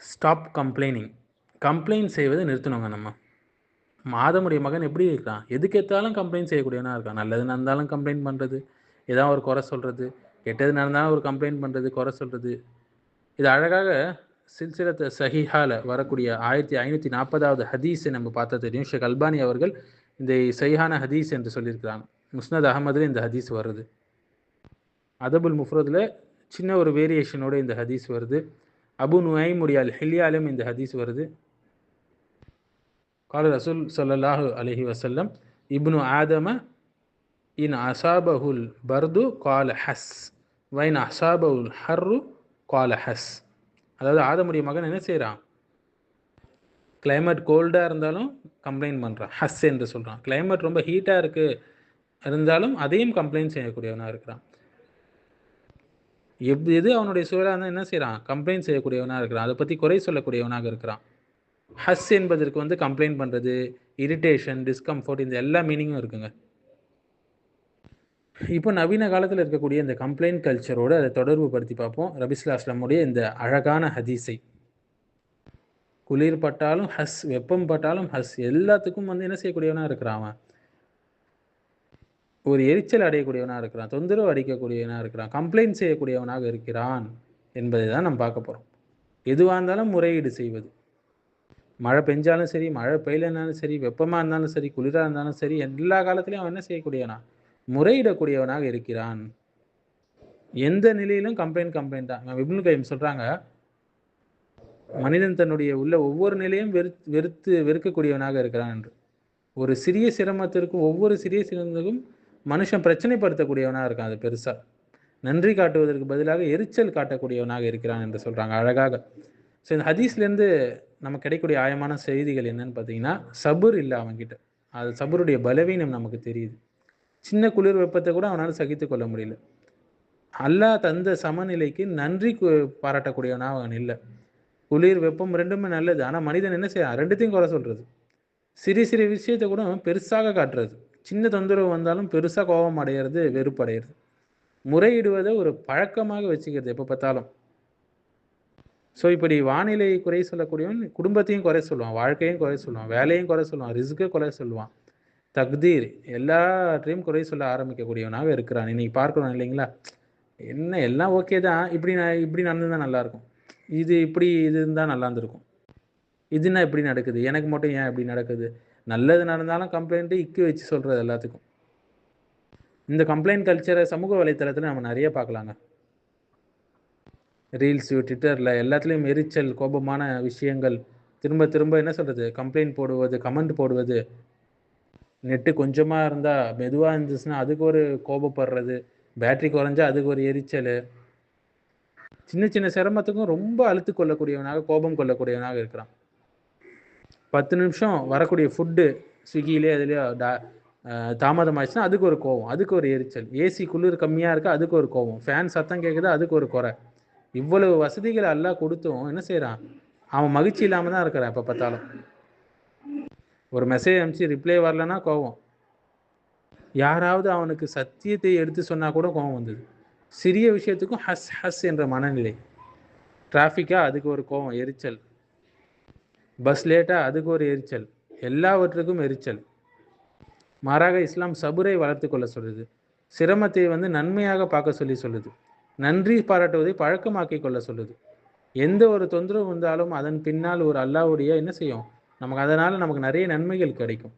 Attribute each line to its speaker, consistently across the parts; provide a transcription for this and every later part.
Speaker 1: Stop complaining complaint செய்வதை நிறுத்தணுங்க நம்ம. மாதமுடைய மகன் எப்படி இருக்கான்? எதுக்கேற்றாலும் கம்ப்ளைண்ட் செய்யக்கூடியவனாக இருக்கான். நல்லது நடந்தாலும் கம்ப்ளைண்ட் பண்ணுறது ஏதாவது ஒரு குறை சொல்கிறது கெட்டது நடந்தாலும் ஒரு கம்ப்ளைண்ட் பண்ணுறது குறை சொல்கிறது இது அழகாக சில்சிலத்தை சஹிஹால வரக்கூடிய ஆயிரத்தி ஐநூற்றி நாற்பதாவது ஹதீஸை நம்ம பார்த்தா தெரியும். ஷேக் அல்பானி அவர்கள் இந்த சைஹான ஹதீஸ் என்று சொல்லியிருக்கிறாங்க. முஸ்னத் அகமதில் இந்த ஹதீஸ் வருது. அதபுல் முஃப்ரதில் சின்ன ஒரு வேரியேஷனோட இந்த ஹதீஸ் வருது. அபு நுஐமுடைய அல் ஹில்யாலும் இந்த ஹதீஸ் வருது. கால ரசூல் சொல்லல்லாஹு அலஹி வசல்லம் இப்னு ஆதம இன் அசாபஹுல் பர்து கால ஹஸ் வைன் அசாபஹுல் ஹர்ரு கால ஹஸ் அதாவது ஆதமுடைய மகன் என்ன செய்கிறான் கிளைமேட் கோல்டாக இருந்தாலும் கம்ப்ளைண்ட் பண்ணுறான் ஹஸ் என்று சொல்கிறான் கிளைமேட் ரொம்ப ஹீட்டாக இருக்குது இருந்தாலும் அதையும் கம்ப்ளைண்ட் செய்யக்கூடியவனாக இருக்கிறான். எப் எது அவனுடைய சூழலாக இருந்தால் என்ன செய்கிறான் கம்ப்ளைண்ட் செய்யக்கூடியவனாக இருக்கிறான். அதை பற்றி குறை சொல்லக்கூடியவனாக இருக்கிறான். ஹஸ் என்பதற்கு வந்து கம்ப்ளைண்ட் பண்ணுறது இரிட்டேஷன் டிஸ்கம்ஃபர்ட் இந்த எல்லா மீனிங்கும் இருக்குங்க. இப்போ நவீன காலத்தில் இருக்கக்கூடிய இந்த கம்ப்ளைண்ட் கல்ச்சரோடு அதை தொடர்பு படுத்தி பார்ப்போம். ரபிஸ்லாஸ்லமுடைய இந்த அழகான ஹதீஸை. குளிர் பட்டாலும் ஹஸ் வெப்பம் பட்டாலும் ஹஸ் எல்லாத்துக்கும் வந்து என்ன செய்யக்கூடியவனாக இருக்கிறான் அவன்? ஒரு எரிச்சல் அடையக்கூடியவனாக இருக்கிறான் தொந்தரவு அடிக்கக்கூடியவனாக இருக்கிறான் கம்ப்ளைண்ட் செய்யக்கூடியவனாக இருக்கிறான் என்பதை தான் நம்ம பார்க்க போகிறோம் எதுவாக இருந்தாலும் முறையீடு செய்வது. மழை பெஞ்சாலும் சரி மழை பெய்யலனாலும் சரி வெப்பமாக இருந்தாலும் சரி குளிராக இருந்தாலும் சரி எல்லா காலத்துலையும் அவன் என்ன செய்யக்கூடியவனா? முறையிடக்கூடியவனாக இருக்கிறான். எந்த நிலையிலும் கம்ப்ளைண்ட் கம்ப்ளைண்ட் தான். விபுல் கைம் சொல்கிறாங்க மனிதன் தன்னுடைய உள்ள ஒவ்வொரு நிலையும் வெறு வெறுத்து வெறுக்கக்கூடியவனாக இருக்கிறான் என்று. ஒரு சிறிய சிரமத்திற்கும் ஒவ்வொரு சிறிய சிரமத்துக்கும் மனுஷன் பிரச்சனைப்படுத்தக்கூடியவனாக இருக்கான் அது பெருசாக நன்றி காட்டுவதற்கு பதிலாக எரிச்சல் காட்டக்கூடியவனாக இருக்கிறான் என்று சொல்கிறாங்க அழகாக. ஸோ இந்த ஹதீஸ்லேருந்து நமக்கு கிடைக்கக்கூடிய ஆயமான செய்திகள் என்னன்னு பார்த்தீங்கன்னா சபுர் இல்லை அவன்கிட்ட. அது சபருடைய பலவீனம் நமக்கு தெரியுது. சின்ன குளிர் வெப்பத்தை கூட அவனால் சகித்து கொள்ள முடியல. அல்லாஹ் தந்த சமநிலைக்கு நன்றி பாராட்டக்கூடியவனா அவன் இல்லை. குளிர் வெப்பம் ரெண்டுமே நல்லது. ஆனால் மனிதன் என்ன செய்ய ரெண்டுத்தையும் குறை சொல்கிறது சிறு சிறு விஷயத்தை கூட பெருசாக காட்டுறது. சின்ன தொந்தரவு வந்தாலும் பெருசாக கோபம் அடையிறது வெறுப்படைகிறது முறையிடுவதை ஒரு பழக்கமாக வச்சுக்கிறது எப்போ பார்த்தாலும். ஸோ இப்படி வானிலை குறை சொல்லக்கூடியவன் குடும்பத்தையும் குறை சொல்லுவான் வாழ்க்கையும் குறை சொல்லுவான் வேலையும் குறை சொல்லுவான் ரிஸ்க்கை குறை சொல்லுவான். தக்தீர் எல்லாற்றையும் குறை சொல்ல ஆரம்பிக்கக்கூடியவனாக இருக்கிறான். இன்னைக்கு பார்க்குறோம் இல்லைங்களா? என்ன எல்லாம் ஓகே தான். இப்படி நான் இப்படி நடந்துதான் நல்லாயிருக்கும் இது இப்படி இது இருந்தால் நல்லா இருந்திருக்கும். இதுனா இப்படி நடக்குது. எனக்கு மட்டும் ஏன் இப்படி நடக்குது? நல்லது நடந்தாலும் கம்ப்ளைண்ட்டு இக்கு வச்சு சொல்கிறது எல்லாத்துக்கும். இந்த கம்ப்ளைண்ட் கல்ச்சரை சமூக வலைத்தளத்தில் நம்ம நிறைய பார்க்கலாங்க. ரீல்ஸு ட்விட்டரில் எல்லாத்துலேயும் எரிச்சல் கோபமான விஷயங்கள். திரும்ப திரும்ப என்ன சொல்கிறது கம்ப்ளைண்ட் போடுவது கமெண்ட் போடுவது. நெட்டு கொஞ்சமாக இருந்தால் மெதுவாக இருந்துச்சுன்னா அதுக்கு ஒரு கோபப்படுறது. பேட்ரி குறைஞ்சா அதுக்கு ஒரு எரிச்சல். சின்ன சின்ன சிரமத்துக்கும் ரொம்ப அழுத்து கொள்ளக்கூடியவனாக கோபம் கொள்ளக்கூடியவனாக இருக்கிறான். பத்து நிமிஷம் வரக்கூடிய ஃபுட்டு ஸ்விக்கிலே அதுலேயோ டா தாமதம் அதுக்கு ஒரு கோவம் அதுக்கு ஒரு எரிச்சல். ஏசி குளிர் கம்மியாக இருக்கா அதுக்கு ஒரு கோவம். ஃபேன் சத்தம் கேட்குது அதுக்கு ஒரு குறை. இவ்வளவு வசதிகளை எல்லாம் கொடுத்தும் என்ன செய்கிறான் அவன் மகிழ்ச்சி இல்லாமல் தான் இருக்கிறான் எப்போ பார்த்தாலும். ஒரு மெசேஜ் அனுப்பிச்சு ரிப்ளை வரலன்னா கோவம். யாராவது அவனுக்கு சத்தியத்தை எடுத்து சொன்னால் கூட கோவம் வந்தது. சிறிய விஷயத்துக்கும் ஹஸ் ஹஸ் என்ற மனநிலை. டிராஃபிக்காக அதுக்கு ஒரு கோவம் எரிச்சல். பஸ் லேட்டாக அதுக்கு ஒரு எரிச்சல். எல்லாவற்றுக்கும் எரிச்சல். மாறாக இஸ்லாம் சபுரை வளர்த்து கொள்ள சொல்லுது. சிரமத்தை வந்து நன்மையாக பார்க்க சொல்லி சொல்லுது. நன்றி பாராட்டுவதை பழக்கமாக்கி கொள்ள சொல்லுது. எந்த ஒரு தொந்தரவு வந்தாலும் அதன் பின்னால் ஒரு அல்லாவுடைய என்ன செய்யும்? நமக்கு அதனால் நமக்கு நிறைய நன்மைகள் கிடைக்கும்.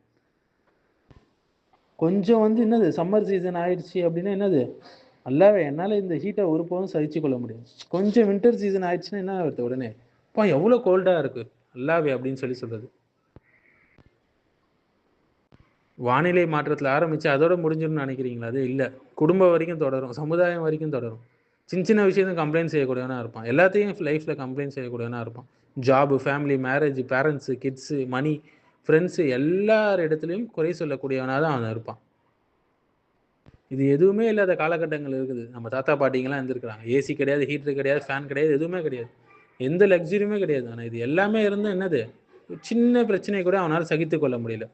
Speaker 1: கொஞ்சம் வந்து என்னது? சம்மர் சீசன் ஆயிடுச்சு அப்படின்னா என்னது? அல்லாவே என்னால் இந்த ஹீட்டை ஒருபோதும் சகிச்சு கொள்ள முடியும் கொஞ்சம் வின்டர் சீசன் ஆயிடுச்சுன்னா என்ன வருது உடனே? அப்பா எவ்வளோ கோல்டாக இருக்குது அல்லாவே அப்படின்னு சொல்லி சொல்றது. வானிலை மாற்றத்தில் ஆரம்பித்து அதோட முடிஞ்சிடும்னு நினைக்கிறீங்களா? அது இல்லை. குடும்பம் வரைக்கும் தொடரும். சமுதாயம் வரைக்கும் தொடரும். சின்ன சின்ன விஷயத்தையும் கம்ப்ளைண்ட் செய்யக்கூடியவனா இருப்பான். எல்லாத்தையும் லைஃப்பில் கம்ப்ளைண்ட் செய்யக்கூடியவனா இருப்பான். Job family marriage parents kids money friends எல்லார் இடத்துலையும் குறை சொல்லக்கூடியவனாக தான் அவன் இருப்பான். இது எதுவுமே இல்லாத காலகட்டங்கள் இருக்குது. நம்ம தாத்தா பாட்டிங்கெல்லாம் இருந்திருக்கிறாங்க. ஏசி கிடையாது ஹீட்ரு கிடையாது ஃபேன் கிடையாது எதுவுமே கிடையாது. எந்த லக்ஸரியுமே கிடையாது. ஆனால் இது எல்லாமே இருந்தும் என்னது? சின்ன பிரச்சனை கூட அவனால் சகித்து கொள்ள முடியல.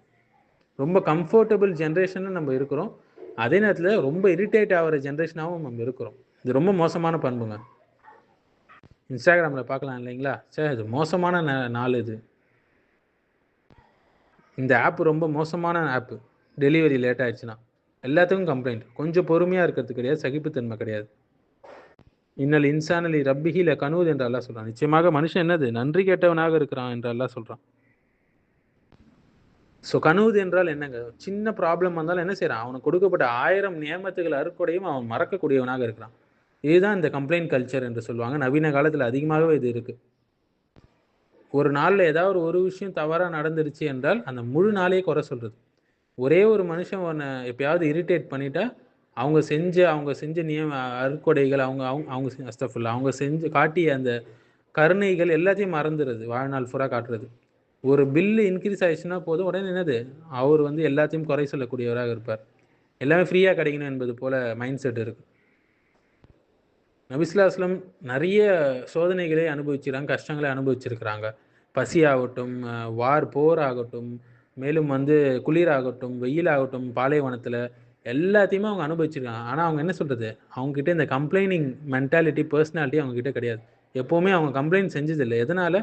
Speaker 1: ரொம்ப கம்ஃபர்டபுள் ஜென்ரேஷனில் நம்ம இருக்கிறோம். அதே நேரத்தில் ரொம்ப இரிட்டேட் ஆகிற ஜென்ரேஷனாகவும் நம்ம இருக்கிறோம். இது ரொம்ப மோசமான பண்புங்க. இன்ஸ்டாகிராமில் பார்க்கலாம் இல்லைங்களா? சார் இது மோசமான நாள் இது. இந்த ஆப் ரொம்ப மோசமான ஆப்பு டெலிவரி லேட் ஆயிடுச்சுன்னா. எல்லாத்துக்கும் கம்ப்ளைண்ட் கொஞ்சம் பொறுமையாக இருக்கிறது கிடையாது. சகிப்புத்தன்மை கிடையாது. இன்னல் இன்சானலி ரப்பிஹில கனூத் என்று அல்லா சொல்றான். நிச்சயமாக மனுஷன் என்னது? நன்றி கேட்டவனாக இருக்கிறான் என்று அல்லா சொல்றான். ஸோ கனூத் என்றால் என்னங்க? சின்ன ப்ராப்ளம் வந்தாலும் என்ன செய்யறான் அவனுக்கு கொடுக்கப்பட்ட ஆயிரம் நியமத்துகள் அறுக்கொடையும் அவன் மறக்கக்கூடியவனாக இருக்கிறான். இதுதான் இந்த கம்ப்ளைண்ட் கல்ச்சர் என்று சொல்லுவாங்க. நவீன காலத்தில் அதிகமாகவே இது இருக்கு. ஒரு நாளில் ஏதாவது ஒரு விஷயம் தவறாக நடந்துருச்சு என்றால் அந்த முழு நாளையே குறை சொல்றது. ஒரே ஒரு மனுஷன் உன்னை எப்பயாவது இரிட்டேட் பண்ணிட்டா அவங்க செஞ்ச அவங்க செஞ்ச நியம அறுக்கொடைகள் அவங்க அவங்க அவங்க அஸ்தஃபுல்லா அவங்க செஞ்சு காட்டிய அந்த கருணைகள் எல்லாத்தையும் மறந்துடுது வாழ்நாள் ஃபுரா காட்டுறது. ஒரு பில்லு இன்க்ரீஸ் ஆயிடுச்சுன்னா போதும் உடனே என்னது? அவர் வந்து எல்லாத்தையும் குறை சொல்லக்கூடியவராக இருப்பார். எல்லாமே ஃப்ரீயாக கிடைக்கணும் என்பது போல மைண்ட் செட் இருக்கு நபிஸ்லாஸ்லம் நிறைய சோதனைகளை அனுபவிச்சிருக்காங்க கஷ்டங்களை அனுபவிச்சிருக்கிறாங்க. பசியாகட்டும் வார் போர் ஆகட்டும் மேலும் வந்து குளிராகட்டும் வெயிலாகட்டும் வெயில் ஆகட்டும் பாலைவனத்தில் எல்லாத்தையுமே அவங்க அனுபவிச்சிருக்காங்க. ஆனால் அவங்க என்ன சொல்கிறது அவங்ககிட்ட இந்த கம்ப்ளைனிங் மென்டாலிட்டி பர்சனாலிட்டி அவங்ககிட்ட கிடையாது. எப்போவுமே அவங்க கம்ப்ளைண்ட் செஞ்சதில்லை. எதனால்?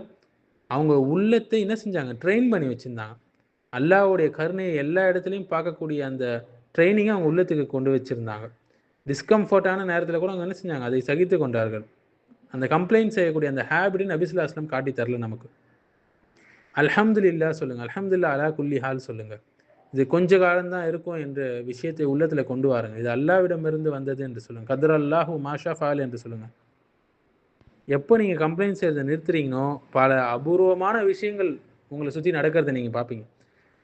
Speaker 1: அவங்க உள்ளத்தை என்ன செஞ்சாங்க? ட்ரெயின் பண்ணி வச்சுருந்தாங்க. அல்லாவுடைய கருணையை எல்லா இடத்துலையும் பார்க்கக்கூடிய அந்த ட்ரைனிங்கை அவங்க உள்ளத்துக்கு கொண்டு வச்சுருந்தாங்க. டிஸ்கம்ஃபர்ட்டான நேரத்தில் கூட அவங்க என்ன செஞ்சாங்க? அதை சகித்து கொண்டார்கள். அந்த கம்ப்ளைண்ட் செய்யக்கூடிய அந்த ஹேபிட்னு நபிசுல்லா அஸ்லம் காட்டி தரல நமக்கு. அல்ஹம்துலில்லா சொல்லுங்கள் அலமதுல்லா அலா குல்லி ஹால் சொல்லுங்கள் இது கொஞ்ச காலம்தான் இருக்கும் என்ற விஷயத்தை உள்ளத்துல கொண்டு வாருங்க. இது அல்லாவிடமிருந்து வந்தது என்று சொல்லுங்க. கதர் அல்லாஹு மாஷா ஃபால் என்று சொல்லுங்க. எப்போ நீங்க கம்ப்ளைண்ட் செய்யறதை நிறுத்துறீங்களோ பல அபூர்வமான விஷயங்கள் உங்களை சுற்றி நடக்கிறத நீங்க பார்ப்பீங்க.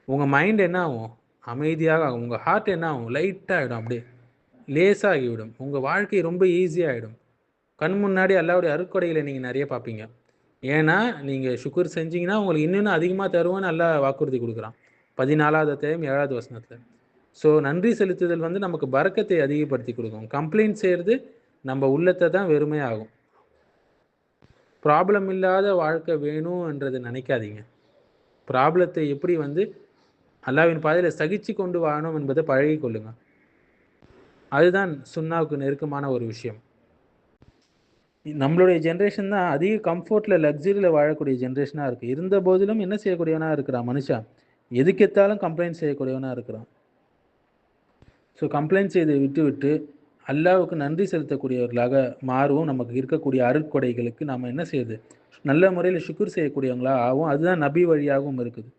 Speaker 1: உங்க மைண்ட் என்ன ஆகும்? அமைதியாக ஆகும். உங்க ஹார்ட் என்ன ஆகும்? லைட்டாக ஆகிடும் அப்படியே. லேசாகிவிடும் உங்க வாழ்க்கை ரொம்ப ஈஸியாகிடும் கண் முன்னாடி அல்லாவுடைய அறுக்கொடைகளை நீங்கள் நிறைய பார்ப்பீங்க. ஏன்னா நீங்கள் சுக்குர் செஞ்சீங்கன்னா உங்களுக்கு இன்னும் அதிகமாக தருவோம்னு நல்லா வாக்குறுதி கொடுக்குறான். பதினாலாவது அத்தியாயம் ஏழாவது வசனத்தில். ஸோ நன்றி செலுத்துதல் வந்து நமக்கு பறக்கத்தை அதிகப்படுத்தி கொடுக்கும். கம்ப்ளைண்ட் செய்கிறது நம்ம உள்ளத்தை தான் வெறுமையாகும். ப்ராப்ளம் இல்லாத வாழ்க்கை வேணும்ன்றது நினைக்காதீங்க. ப்ராப்ளத்தை எப்படி வந்து அல்லாவின் பாதையில் சகிச்சு கொண்டு வாழணும் என்பதை பழகி கொள்ளுங்க. அதுதான் சுன்னாவுக்கு நெருக்கமான ஒரு விஷயம். நம்மளுடைய ஜென்ரேஷன் தான் அதிக கம்ஃபர்ட்டில் லக்ஸரியில் வாழக்கூடிய ஜென்ரேஷனாக இருக்குது இருந்த போதிலும் என்ன செய்யக்கூடியவனாக இருக்கிறான் மனுஷன்? எதுக்கெத்தாலும் கம்ப்ளைண்ட் செய்யக்கூடியவனாக இருக்கிறான். ஸோ கம்ப்ளைண்ட் செய்து விட்டு விட்டு அல்லாவுக்கு நன்றி செலுத்தக்கூடியவர்களாக மாறுவோம் நமக்கு இருக்கக்கூடிய அருட்கொடைகளுக்கு நாம் என்ன செய்யுது நல்ல முறையில் சுக்குர் செய்யக்கூடியவங்களா ஆகும் அதுதான் நபி வழியாகவும் இருக்குது.